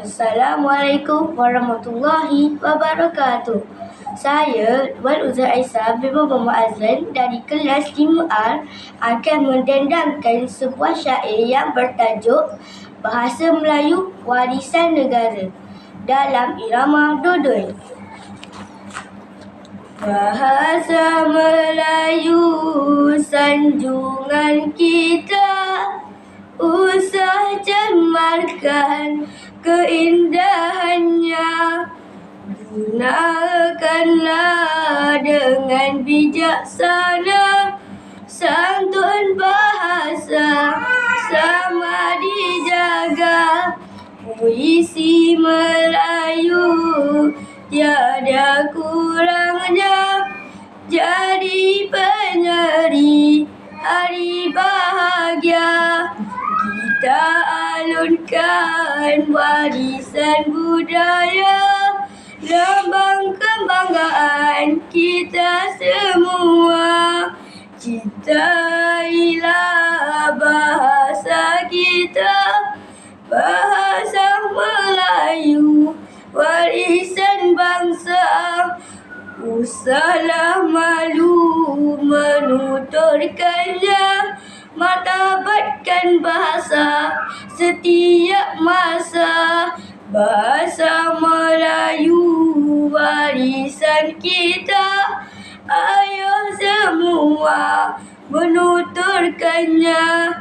Assalamualaikum warahmatullahi wabarakatuh. Saya Wan Uzar Aisyah bin Muhammad Azlan dari kelas 5R akan mendendangkan sebuah syair yang bertajuk Bahasa Melayu Warisan Negara dalam irama dodol. Bahasa Melayu sanjungan kita Usah cemarkan keindahannya. Gunakanlah dengan bijaksana Santun bahasa sama dijaga. Puisi Melayu tiada kurangnya. Jadi penyeri hari alunkan warisan budaya Lambang kebanggaan kita semua. Cintailah bahasa kita Bahasa Melayu Warisan bangsa. Usahlah malu menuturkannya martabatkan bahasa setiap masa bahasa Melayu warisan kita. Ayo semua menuturkannya.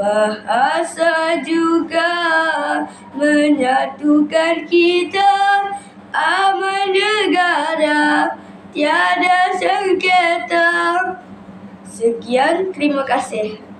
Bahasa juga menyatukan kita. Aman negara tiada sengketa. Sekian, terima kasih.